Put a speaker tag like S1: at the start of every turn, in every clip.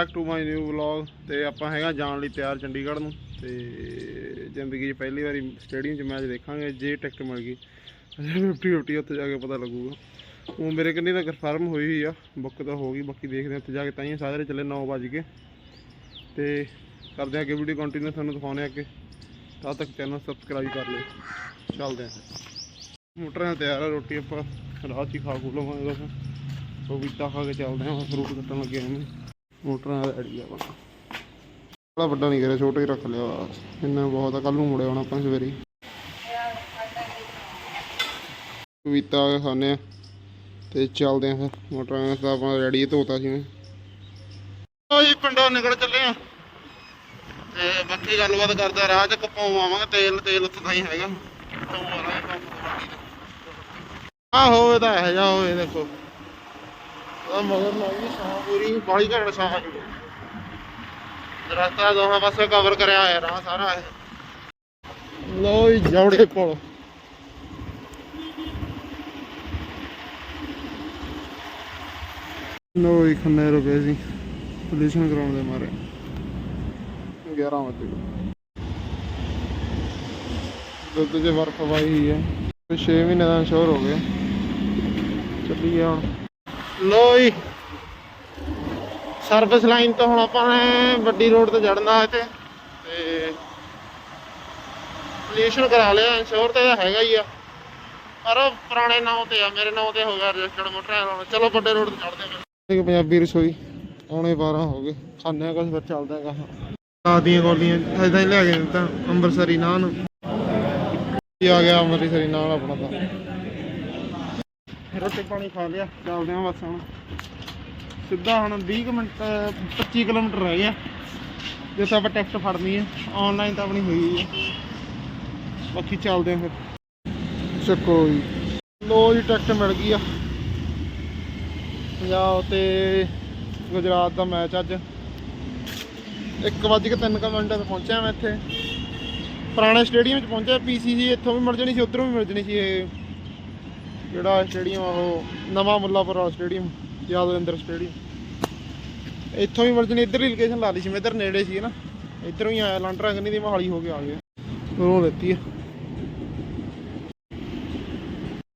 S1: Back to my new vlog ਤੇ ਆਪਾਂ ਹੈਗਾ ਜਾਣ ਲਈ ਤਿਆਰ ਚੰਡੀਗੜ੍ਹ ਨੂੰ ਤੇ ਜ਼ਿੰਦਗੀ 'ਚ ਪਹਿਲੀ ਵਾਰੀ ਸਟੇਡੀਅਮ 'ਚ ਮੈਚ ਦੇਖਾਂਗੇ, ਜੇ ਟਿਕਟ ਮਿਲ ਗਈ। 50 50 ਉੱਥੇ ਜਾ ਕੇ ਪਤਾ ਲੱਗੂਗਾ। ਉਹ ਮੇਰੇ ਕੰਨੀ ਤਾਂ ਕਨਫਰਮ ਹੋਈ ਹੋਈ ਆ ਬੁੱਕ ਤਾਂ ਹੋ ਗਈ, ਬਾਕੀ ਦੇਖਦੇ ਹਾਂ ਉੱਥੇ ਜਾ ਕੇ ਤਾਂ ਹੀ ਸਾਰੇ ਚੱਲੇ 9 ਵਜ ਕੇ ਤੇ ਕਰਦੇ ਹਾਂ ਅੱਗੇ ਵੀਡੀਓ ਕੰਟੀਨਿਊ ਤੁਹਾਨੂੰ ਦਿਖਾਉਣੇ ਆ ਅੱਗੇ। ਤਦ ਤੱਕ ਚੈਨਲ ਸਬਸਕ੍ਰਾਈਬ ਕਰ ਲਿਓ। ਚੱਲਦੇ ਹਾਂ। ਮੋਟਰਾਂ ਤਿਆਰ ਆ, ਰੋਟੀ ਆਪਾਂ ਰਾਤ 'ਚ ਹੀ ਖਾ ਖੂ ਲਵਾਂਗੇ। ਬਸ ਪਪੀਤਾ ਖਾ ਕੇ ਚੱਲਦੇ ਹਾਂ ਫਰੂਟ ਕੱਟਣ ਲੱਗੇ ਹਾਂ। ਮੋਟਰਾਂ ਦਾ ਐਡੀ ਆ ਬਸ। ਬੜਾ ਵੱਡਾ ਨਹੀਂ ਕਰਿਆ, ਛੋਟਾ ਹੀ ਰੱਖ ਲਿਆ। ਇੰਨਾ ਬਹੁਤ ਆ ਕੱਲ ਨੂੰ ਮੁੜੇ ਆਉਣਾ ਆਪਾਂ ਸਵੇਰੇ ਪਪੀਤਾ ਖਾਣੇ ਆ, ਤੇ ਚੱਲਦੇ ਆ ਫਿਰ। ਮੋਟਰਾਂ ਦਾ ਆਪਾਂ ਰੈਡੀ ਧੋਤਾ ਸੀ ਮੈਂ। ਪਿੰਡੋਂ ਨਿਕਲ ਚੱਲੇ ਆ। ਤੇ ਬਾਕੀ ਗੱਲਬਾਤ ਕਰਦਾ ਰਾਹ ਚ ਕਪਾਉ ਆਵਾਂਗੇ, ਤੇਲ ਤੇਲ ਉੱਥੇ ਤਾਂ ਹੀ ਹੈਗਾ। ਤੋਂ ਆਹੋ ਇਹਦਾ ਇਹ ਜਾ ਹੋਏ ਦੇਖੋ। ਆ ਮਗਰ ਲਾਈ ਸਾਹ ਪੂਰੀ ਬਾਲੀ ਘੜ ਸਾਹ ਜੂ ਰਸਤਾ ਦੋਹਾਂ ਪਾਸੇ ਕਵਰ ਕਰਿਆ ਹੋਇਆ ਰਾਹ ਸਾਰਾ ਇਹ। ਲੋ ਜੌੜੇ ਪੁਲ ਲੋ ਖੰਨੇ ਰੁਕੇ ਸੀ ਪੋਲੂਸ਼ਨ ਕਰਾਉਣ ਦੇ ਮਾਰੇ। 11 ਵਜੇ ਦੁੱਧ 'ਚ ਬਰਫ਼ ਪਾਈ ਹੋਈ ਹੈ। 6 ਮਹੀਨੇ ਦਾ ਸ਼ੋਰ ਹੋ ਗਿਆ। ਚੱਲੀ ਗਿਆ ਹੁਣ। ਲੋ ਜੀ। ਸਰਵਿਸ ਲਾਈਨ ਤੋਂ ਹੁਣ ਆਪਾਂ ਨੇ ਵੱਡੀ ਰੋਡ ਤੇ ਚੜਨਾ ਇੱਥੇ। ਤੇ ਪੋਲੂਸ਼ਨ ਕਰਾ ਲਿਆ ਇੰਸ਼ੋਰ ਤੇ ਹੈਗਾ ਹੀ ਆ। ਪਰ ਪੁਰਾਣੇ ਨਾਮ ਤੇ ਆ, ਮੇਰੇ ਨਾਮ ਤੇ ਹੋ ਗਿਆ ਰਜਿਸਟਰਡ ਮੋਟਰ ਚਲੋ ਵੱਡੇ ਰੋਡ ਤੇ ਚੜਦੇ ਹਾਂ ਪੰਜਾਬੀ ਰਸੋਈ ਆਉਣੇ 12 ਹੋ ਗਏ। ਖਾਣੇ ਆ ਕੁਝ ਫਿਰ ਚੱਲਦੇ ਆ ਕਹਾਂ ਆਦੀਆਂ ਗੋਲੀਆਂ ਐਦਾਂ ਹੀ ਲਿਆ ਕੇ ਦਿੱਤਾ, ਅੰਮ੍ਰਿਤਸਰੀ ਨਾਨ ਆ ਗਿਆ ਅੰਮ੍ਰਿਤਸਰੀ ਨਾਨ ਆਪਣਾ ਤਾਂ। ਰੋਟੀ ਪਾਣੀ ਖਾ ਲਿਆ, ਚੱਲਦੇ ਹਾਂ ਬਸ ਹੁਣ। ਸਿੱਧਾ ਹੁਣ 20 ਕੁ ਮਿੰਟ 25 ਕਿਲੋਮੀਟਰ ਰਹਿ ਗਿਆ। ਜਿੱਥੇ ਆਪਾਂ ਟਿਕਟ ਫੜਨੀ ਹੈ ਆਨਲਾਈਨ ਤਾਂ ਆਪਣੀ ਹੋਈ ਹੈ ਬਾਕੀ ਚੱਲਦੇ ਹਾਂ ਫਿਰ। ਚੱਕੋ ਜੀ। ਲੋ ਜੀ, ਟਿਕਟ ਮਿਲ ਗਈ ਆ। ਪੰਜਾਬ ਤੇ ਗੁਜਰਾਤ ਦਾ ਮੈਚ ਅੱਜ। 1:03 ਮਿੰਟ ਤੇ ਪਹੁੰਚਿਆ ਮੈਂ ਇੱਥੇ। ਪੁਰਾਣੇ ਸਟੇਡੀਅਮ 'ਚ ਪਹੁੰਚਿਆ ਪੀਸੀਸੀ ਇੱਥੋਂ ਵੀ ਮਿਲ ਜਣੀ ਸੀ, ਉਧਰੋਂ ਵੀ ਮਿਲ ਜਣੀ ਸੀ ਇਹ। ਜਿਹੜਾ ਸਟੇਡੀਅਮ ਆ ਉਹ ਨਵਾਂ ਮੁੱਲਾਪੁਰ ਸਟੇਡੀਅਮ ਯਾਦਵਿੰਦਰ ਸਟੇਡੀਅਮ ਇੱਥੋਂ ਵੀ ਮਿਲ ਇੱਧਰ ਹੀ ਲੋਕੇਸ਼ਨ ਲਾ ਲਈ ਸੀ ਮੈਂ ਇੱਧਰ ਨੇੜੇ ਸੀ ਨਾ, ਇੱਧਰੋਂ ਹੀ ਆਇਆ ਲਾਂਟਰਾ ਗੰਨੀ ਦੀ ਮਹਾਲੀ ਹੋ ਕੇ ਆ ਗਿਆ ਉਹ ਲੈਤੀ ਆ।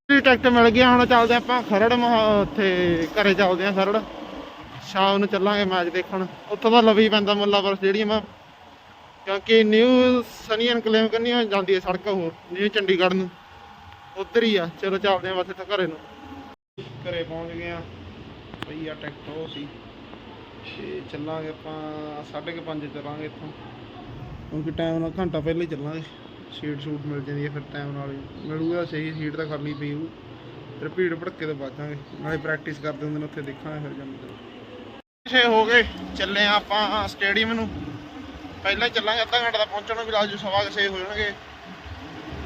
S1: ਟਿਕਟ ਮਿਲ ਗਿਆ, ਹੁਣ ਚੱਲਦੇ ਆਪਾਂ ਖਰੜ ਮਹਾ- ਉੱਥੇ ਘਰੇ ਚੱਲਦੇ ਆ ਖਰੜ। ਸ਼ਾਮ ਨੂੰ ਚੱਲਾਂਗੇ ਮੈਚ ਦੇਖਣ। ਉੱਥੋਂ ਦਾ ਲਵੀ ਪੈਂਦਾ ਮੁੱਲਾਪੁਰ ਸਟੇਡੀਅਮ ਆ। ਕਿਉਂਕਿ ਨਿਊ ਸਨੀ ਐਨਕਲੇਵ ਕਰਨੀ ਜਾਂਦੀ ਹੈ ਸੜਕ ਉਹ ਨਿਊ ਚੰਡੀਗੜ੍ਹ ਨੂੰ। ਉੱਧਰ ਹੀ ਆ। ਚਲੋ ਚੱਲਦੇ ਆ ਬਸ ਇੱਥੇ ਘਰੇ ਨੂੰ। ਘਰੇ ਪਹੁੰਚ ਗਏ ਆ ਪਈ ਆ ਟਰੈਕਟਰ ਉਹ ਸੀ। ਤੇ ਚੱਲਾਂਗੇ ਆਪਾਂ 5:30 ਚੱਲਾਂਗੇ ਇੱਥੋਂ। ਕਿਉਂਕਿ ਟਾਈਮ ਨਾਲ ਘੰਟਾ ਪਹਿਲਾਂ ਹੀ ਚੱਲਾਂਗੇ। ਸੀਟ ਸ਼ੂਟ ਮਿਲ ਜਾਂਦੀ ਹੈ ਫਿਰ ਟਾਈਮ ਨਾਲ ਹੀ ਮਿਲੂਗਾ, ਸਹੀ ਸੀਟ ਤਾਂ ਖਾਲੀ ਪਈ ਉਹ ਫਿਰ ਭੀੜ ਭੜਕੇ ਤੋਂ ਬਚਾਂਗੇ ਨਾਲੇ ਪ੍ਰੈਕਟਿਸ ਕਰਦੇ ਹੁੰਦੇ ਨੇ, ਉੱਥੇ ਦੇਖਾਂਗੇ ਫਿਰ ਜਾਂਦੇ ਛੇ ਹੋ ਗਏ। ਚੱਲੇ ਆ ਆਪਾਂ ਸਟੇਡੀਅਮ ਨੂੰ। ਪਹਿਲਾਂ ਹੀ ਚੱਲਾਂਗੇ, ਅੱਧਾ ਘੰਟਾ ਦਾ ਪਹੁੰਚਣ ਨੂੰ ਵੀ ਲਾਜੂ ਸਵਾ ਕੇ ਛੇ ਹੋ ਜਾਣਗੇ।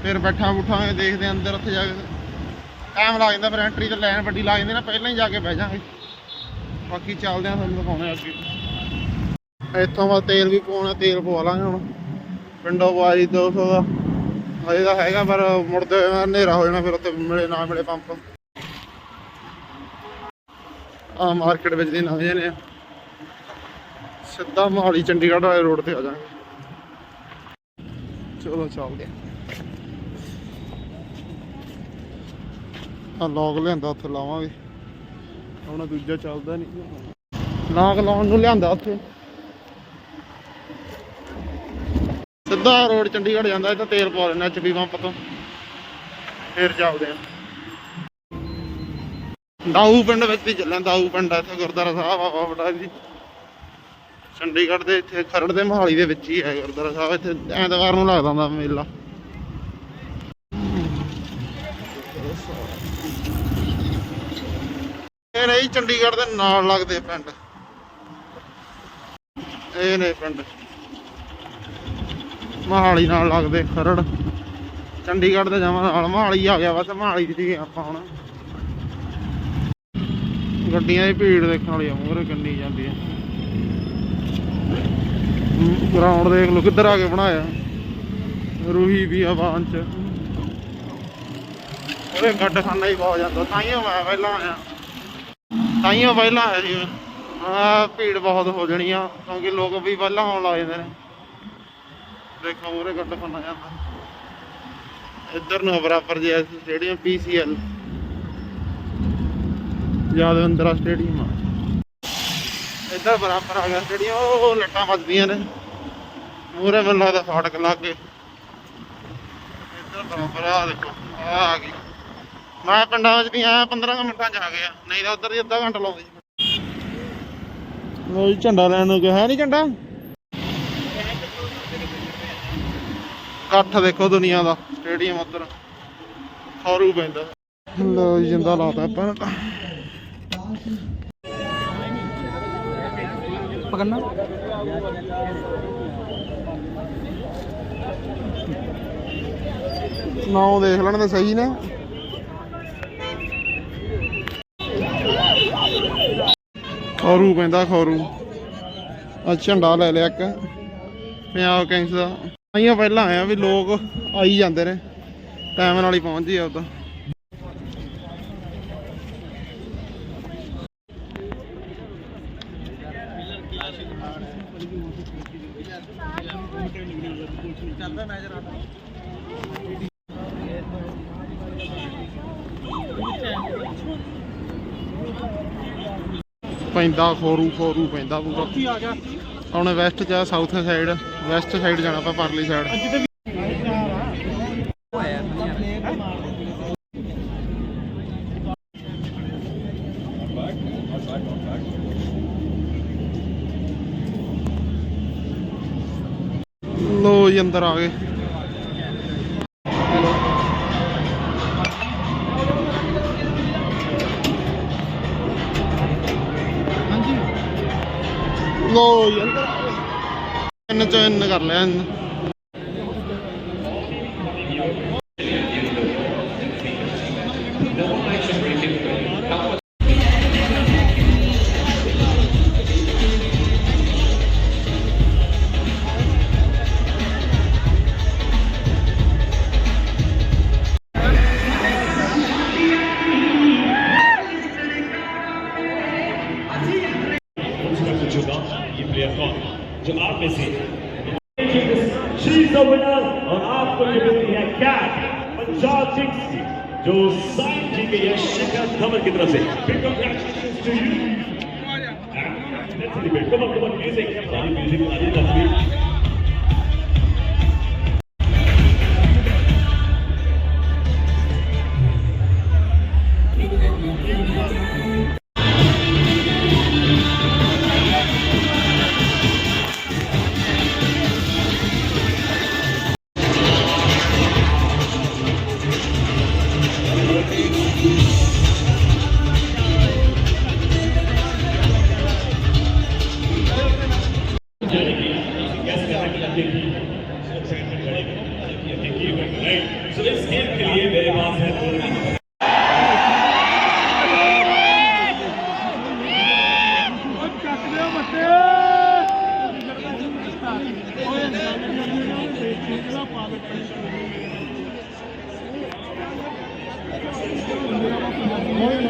S1: ਫਿਰ ਬੈਠਾ ਬੁੱਠਾਂਗੇ ਦੇਖਦੇ ਆਂ ਅੰਦਰ ਉੱਥੇ ਜਾ ਕੇ। ਟਾਈਮ ਲੱਗ ਜਾਂਦਾ ਫਿਰ ਐਂਟਰੀ ਤੇ ਲਾਈਨ ਵੱਡੀ ਲੱਗ ਜਾਂਦੀ ਨਾ, ਪਹਿਲਾਂ ਹੀ ਜਾ ਕੇ ਬਹਿ ਜਾਾਂਗੇ ਬਾਕੀ ਚੱਲਦੇ ਆਂ ਤੁਹਾਨੂੰ ਦਿਖਾਉਣੇ ਅੱਗੇ। ਇੱਥੋਂ ਬਾਅਦ ਤੇਲ ਵੀ ਪਵਾਉਣਾ, ਤੇਲ ਪਵਾ ਲਾਂਗੇ ਹੁਣ। ਪਿੰਡੋਂ ਪਵਾਈ 200 ਦਾ ਹਜੇ ਤਾਂ ਹੈਗਾ, ਪਰ ਮੁੜਦੇ ਹਨੇਰਾ ਹੋ ਜਾਣਾ ਫਿਰ ਉੱਥੇ ਮਿਲੇ ਨਾ ਮਿਲੇ ਪੰਪ। ਆ ਮਾਰਕੀਟ ਵਿੱਚ ਦੀ ਨਵੇਂ ਨੇ। ਸਿੱਧਾ ਮੋਹਾਲੀ ਚੰਡੀਗੜ੍ਹ ਵਾਲੇ ਰੋਡ ਤੇ ਆ ਜਾਾਂਗੇ ਚਲੋ ਚੱਲਦੇ ਆ ਲੌਗ ਲਿਆਂਦਾ ਉੱਥੇ ਲਾਵਾਂਗੇ। ਹੁਣ ਦੂਜਾ ਚੱਲਦਾ ਨਹੀਂ। ਲੌਗ ਲਾਉਣ ਨੂੰ ਲਿਆਂਦਾ ਉੱਥੇ। ਸਿੱਧਾ ਰੋਡ ਚੰਡੀਗੜ੍ਹ ਜਾਂਦਾ ਇੱਥੇ ਤੇਲ ਪਾ ਲੈਣਾ ਐਚਪੀ ਪੰਪ ਤੋਂ। ਫਿਰ ਚੱਲਦੇ ਆ। ਦਾਊ ਪਿੰਡ ਵਿੱਚ ਹੀ ਚੱਲਾਂ ਦਾਊ ਪਿੰਡ ਆ ਇੱਥੇ ਗੁਰਦੁਆਰਾ ਸਾਹਿਬ ਆ ਵੱਡਾ ਜੀ। ਚੰਡੀਗੜ੍ਹ ਦੇ ਇੱਥੇ ਖਰੜ ਦੇ ਮੋਹਾਲੀ ਦੇ ਵਿੱਚ ਹੀ ਹੈ ਗੁਰਦੁਆਰਾ ਸਾਹਿਬ ਇੱਥੇ ਐਤਵਾਰ ਨੂੰ ਲੱਗਦਾ ਹੁੰਦਾ ਮੇਲਾ। ਇਹ ਨਹੀਂ, ਚੰਡੀਗੜ੍ਹ ਦੇ ਨਾਲ ਲੱਗਦੇ ਪਿੰਡ। ਇਹ ਨੇ ਪਿੰਡ। ਮੋਹਾਲੀ ਨਾਲ ਲੱਗਦੇ ਖਰੜ। ਚੰਡੀਗੜ੍ਹ ਦੇ ਜਾਵਾਂ ਨਾਲ, ਮੋਹਾਲੀ ਆ ਗਿਆ ਬਸ, ਮੋਹਾਲੀ ਦੀ ਆਪਾਂ ਹੁਣ। ਗੱਡੀਆਂ ਦੀ ਭੀੜ ਦੇਖਣ ਵਾਲੀ ਆ ਮੂਹਰੇ ਕਿੰਨੀ ਜਾਂਦੀ ਆ। ਗਰਾਊਂਡ ਦੇਖ ਲਓ, ਕਿੱਧਰ ਆ ਕੇ ਬਣਾਇਆ। ਰੂਹੀ ਵੀ ਆਵਾਨ ਚ। ਉਹਦੇ ਗੱਡ ਖਾਨਾ ਹੀ ਬਹੁਤ ਜਾਂਦਾ, ਤਾਂ ਹੀ ਮੈਂ ਪਹਿਲਾਂ ਆਇਆ। ਤਾਈਓ ਪਹਿਲਾਂ ਆਇਆ ਸੀ ਆ ਭੀੜ ਬਹੁਤ ਹੋ ਜਣੀ ਆ, ਕਿਉਂਕਿ ਲੋਕ ਵੀ ਪਹਿਲਾਂ ਆਉਣ ਲੱਗ ਜਾਂਦੇ ਨੇ। ਦੇਖੋ ਮੂਰੇ ਗੱਡ ਖੰਨਾ ਜਾਂਦਾ। ਇੱਧਰ ਨੂੰ ਬਰਾਬਰ ਜੇ ਸਟੇਡੀਅਮ ਪੀਸੀਐਲ ਯਾਦਵਿੰਦਰਾ ਸਟੇਡੀਅਮ ਆ। ਇੱਧਰ ਬਰਾਬਰ ਆ ਗਿਆ ਸਟੇਡੀਅਮ ਉਹ ਲੱਟਾਂ ਵੱਜਦੀਆਂ ਨੇ। ਮੂਰੇ ਮੈਨੂੰ ਲੱਗਦਾ ਫਾਟਕ ਲੱਗ ਗਏ ਇੱਧਰ ਬਰਾਬਰ ਆ, ਦੇਖੋ, ਆ ਆ ਗਈ। ਮੈਂ ਪਿੰਡਾਂ ਵਿੱਚ ਦੀ ਆ 15 ਮਿੰਟਾਂ ਚ ਆ ਗਿਆ। ਨਹੀਂ ਤਾਂ ਉਧਰ ਦੀ ਅੱਧਾ ਘੰਟਾ ਲਾਉਂਦੀ ਮੈਂ ਝੰਡਾ ਲੈਣ ਨੂੰ ਕਿਹਾ ਨਹੀਂ ਝੰਡਾ? ਇਕੱਠ ਦੇਖੋ ਦੁਨੀਆ ਦਾ ਸਟੇਡੀਅਮ ਉਧਰ। ਸੌਰੂ ਪੈਂਦਾ। ਲੋ ਜਿੰਦਾ ਲਾਤਾ ਆਪਾਂ
S2: ਪਕੜਨਾ।
S1: ਨਾਉ ਦੇਖ ਲੈਣ ਤੇ ਸਹੀ ਨੇ। ਖੌਰੂ ਪੈਂਦਾ, ਖੌਰੂ। ਆ ਝੰਡਾ ਲੈ ਲਿਆ ਇੱਕ। ਪੰਜਾਬ ਕਿੰਗਸ ਦਾ। ਆਈਆਂ ਪਹਿਲਾਂ ਆਇਆ ਵੀ ਲੋਕ ਆਈ ਜਾਂਦੇ ਨੇ। ਟਾਈਮ ਨਾਲ ਹੀ ਪਹੁੰਚ ਜੀ ਉਦੋਂ। ਪੈਂਦਾ ਖੋਰੂ ਖੋਰੂ ਪੈਂਦਾ ਪੂਰਾ।
S2: ਉੱਥੇ
S1: ਹੁਣ ਵੈਸਟ ਜਾ ਸਾਊਥ ਸਾਈਡ ਵੈਸਟ ਸਾਈਡ ਜਾਣਾ ਆਪਾਂ ਪਰਲੀ ਸਾਈਡ ਲੋ ਜੀ ਅੰਦਰ ਆ ਗਏ। ਚ ਕਰ ਲਿਆ ਇੰਨ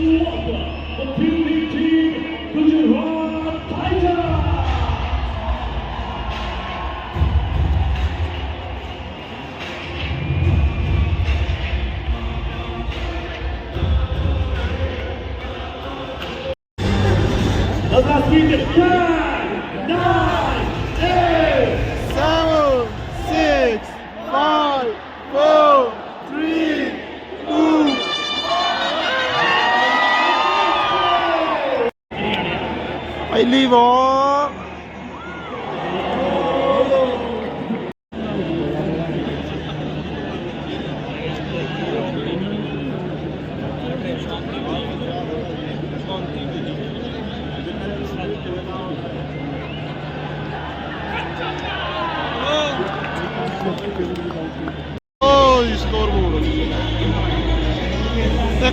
S1: Two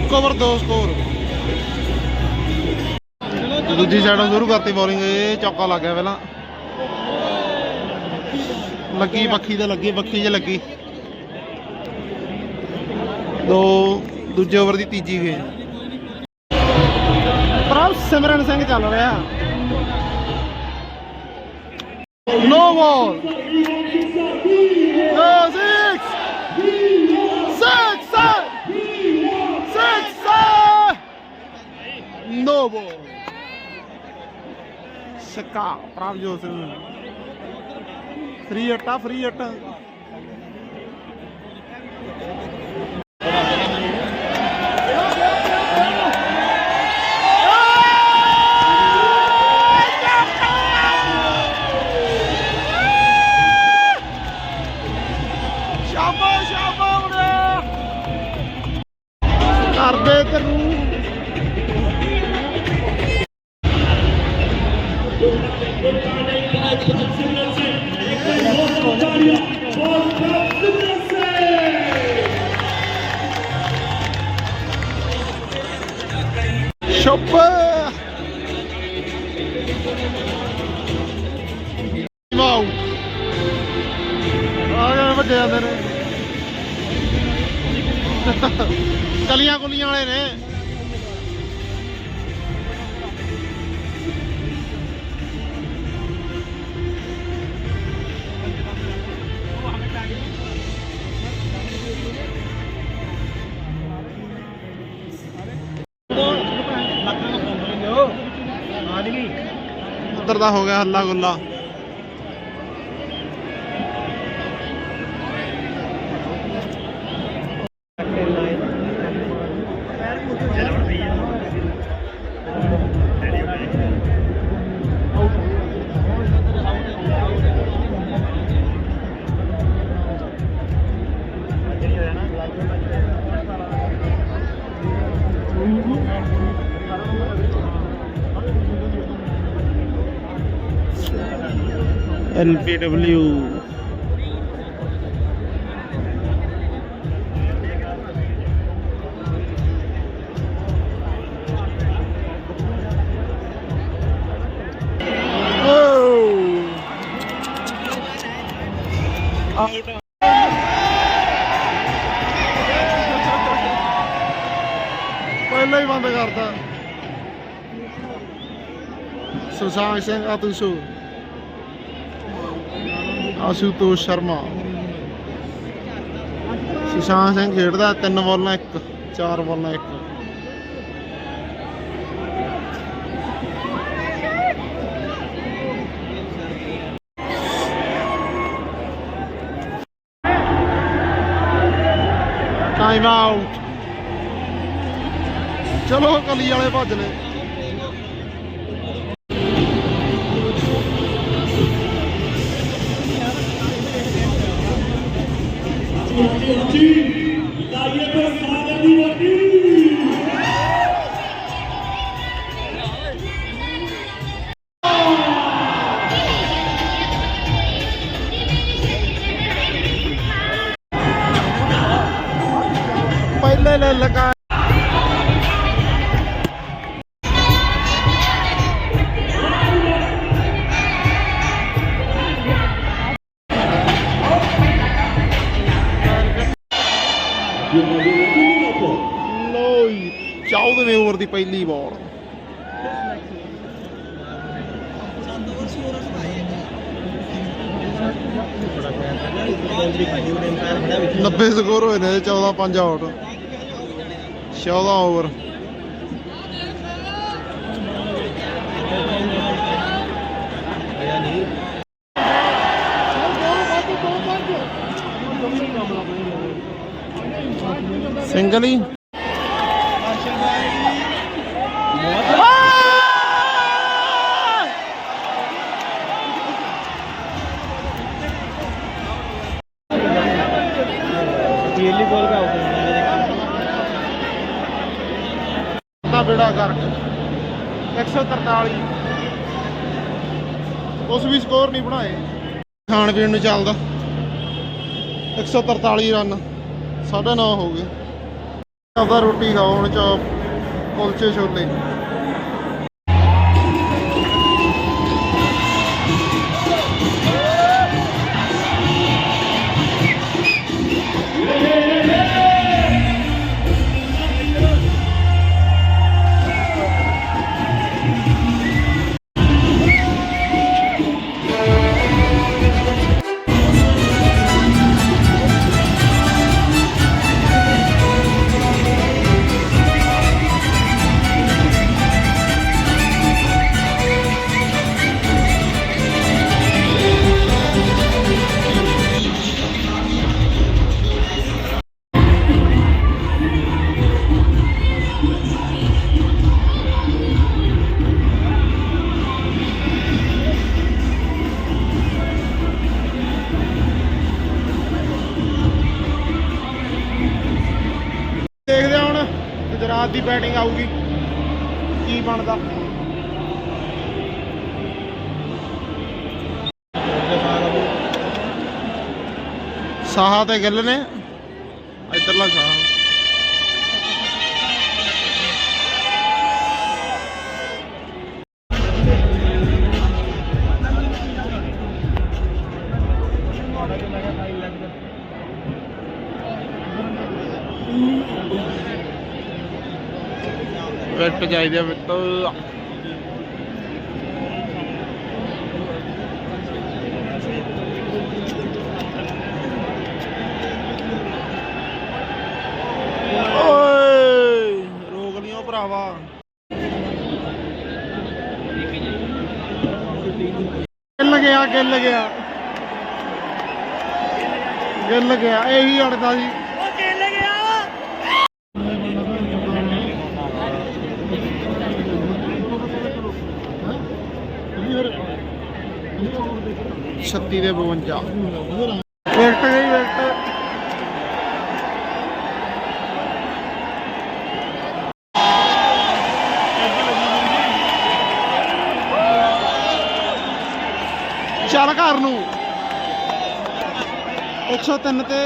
S1: ਇੱਕ ਓਵਰ ਦੋ ਸਕੋਰ ਦੂਜੀ ਸਾਈਡੋਂ ਸ਼ੁਰੂ ਕਰਤੀ ਬੋਲਿੰਗ ਇਹ ਚੌਕਾ ਲੱਗ ਗਿਆ ਪਹਿਲਾਂ। ਲੱਗੀ ਬੱਖੀ ਤੇ ਲੱਗੀ ਬੱਖੀ 'ਚ ਲੱਗੀ। ਦੋ, ਦੂਜੇ ਓਵਰ ਦੀ ਤੀਜੀ ਗੇਂਦ ਪ੍ਰਭ ਸਿਮਰਨ ਸਿੰਘ ਚੱਲ ਰਿਹਾ। No ball No ball! ਛੱਕਾ ਪ੍ਰਭਜੋਤ ਸਿੰਘ ਫ੍ਰੀ ਅੱਟਾ ਫ੍ਰੀ ਅੱਟਾ Thank you. ਦਾ ਹੋ ਗਿਆ ਹੱਲਾ ਗੁੱਲਾ। ਐਲਪੀਡਬਲਿਊ ਆਊਟ ਪਹਿਲਾਂ ਹੀ ਬੰਦ ਕਰਤਾ ਸੁਸ਼ਾਂਤ ਸਿੰਘ ਆਤੂਸ਼ੂ ਆਸ਼ੂਤੋਸ਼ ਸ਼ਰਮਾ। ਸੁਸ਼ਾਂਤ ਸਿੰਘ ਖੇਡਦਾ, ਤਿੰਨ ਬੋਲਾਂ ਇੱਕ, ਚਾਰ ਬੋਲਾਂ ਇੱਕ। ਟਾਈਮ ਆਊਟ ਚਲੋ, ਕਲੀ ਵਾਲੇ ਭੱਜ ਲੈ Esportivo. 14ਵੇਂ ਓਵਰ ਦੀ ਪਹਿਲੀ ਬਾਲ ਨੱਬੇ ਸਕੋਰ ਹੋਏ ਨੇ 14 5 ਆਊਟ 14 ਓਵਰ ਸਿੰਗਲ ਹੀ ਬੇੜਾ ਗਰਕ 143 ਉਸ ਵੀ ਸਕੋਰ ਨਹੀਂ ਬਣਾਏ। ਖਾਣ ਪੀਣ ਨੂੰ ਚੱਲਦਾ। 143 ਰਨ 9.5 ਹੋ ਗਏ। ਆਪਦਾ ਰੋਟੀ ਖਾਓ, ਹੁਣ ਚੌਪ ਕੁਲਚੇ ਛੋਲੇ। ਗੁਜਰਾਤ ਦੀ ਬੈਟਿੰਗ ਆਊਗੀ। ਕੀ ਬਣਦਾ? ਸਾਹਾ ਤੇ ਗਿੱਲ ਨੇ। ਇੱਧਰਲਾ ਸਾਹਾ। ਗਿਫਟ ਚਾਹੀਦੇ ਆ ਮਿੱਤਰ ਓਏ, ਰੋਕ ਲਿਓ ਭਰਾਵਾ। ਗਿੱਲ ਗਿਆ ਗਿੱਲ ਗਿਆ। ਗਿੱਲ ਗਿਆ, ਇਹੀ ਅੜਦਾ ਜੀ। 36 ਦੇ 52 ਚੱਲ ਘਰ ਨੂੰ। 103 ਤੇ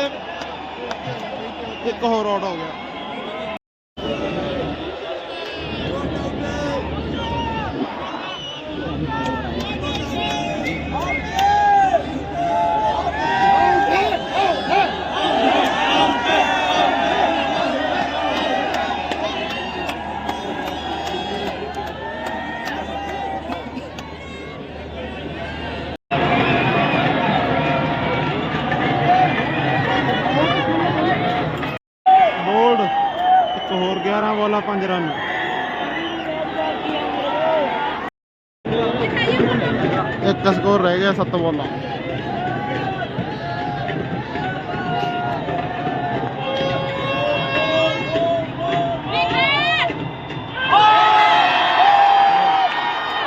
S1: ਇੱਕ ਹੋਰ ਆਊਟ ਹੋ ਗਿਆ। 11 ਬੋਲਾ 5 ਰਨ ਇੱਕ ਸਕੋਰ ਰਹਿ ਗਿਆ 7 ਬੋਲਾਂ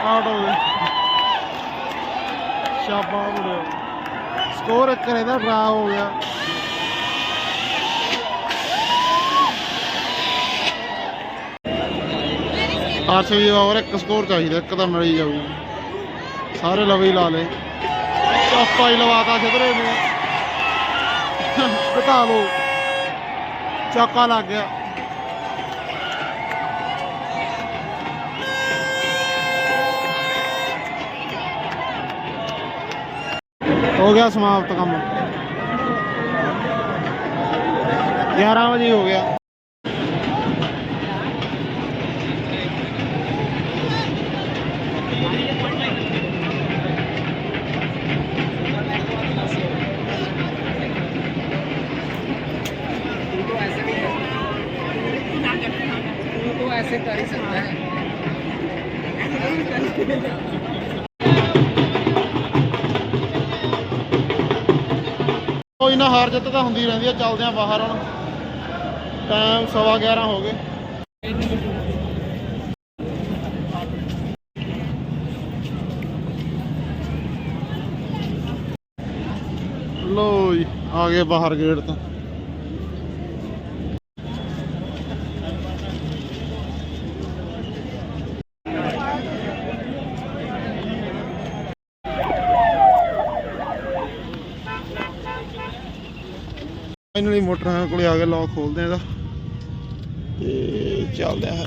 S1: ਆਊਟ ਸ਼ਾਬਾਸ਼ ਸਕੋਰ ਇੱਕ ਰਹਿੰਦਾ, ਡਰਾ ਹੋ ਗਿਆ। ਆਰਸੀਬੀ ਓਵਰ ਇੱਕ ਸਕੋਰ ਚਾਹੀਦਾ, ਇੱਕ ਤਾਂ ਮਿਲ ਹੀ ਜਾਊ। ਸਾਰੇ ਲਵੇ ਹੀ ਲਾ ਲੇ ਚੌਕਾ ਹੀ ਲਵਾਤਾ ਸਿਧਰੇ ਨੇ। ਬਤਾ ਲੋ ਚੌਕਾ ਲੱਗ ਗਿਆ। ਹੋ ਗਿਆ ਸਮਾਪਤ ਕੰਮ। 11 ਵਜੇ ਹੋ ਗਿਆ। ਕੋਈ ਨਾ ਹਾਰ ਜਿੱਤ ਤਾਂ ਹੁੰਦੀ ਰਹਿੰਦੀ ਆ ਚੱਲਦੇ ਆ ਬਾਹਰ ਹੁਣ। ਟਾਈਮ ਸਵਾ 11 ਹੋ ਗਏ। ਲੋ ਜੀ, ਆ ਗਏ ਬਾਹਰ ਗੇਟ ਤੋਂ। ਫਾਈਨਲੀ ਮੋਟਰਾਂ ਕੋਲੇ ਆ ਕੇ ਲੌਕ ਖੋਲਦੇ ਆ ਇਹਦਾ। ਤੇ ਚੱਲਦੇ ਆ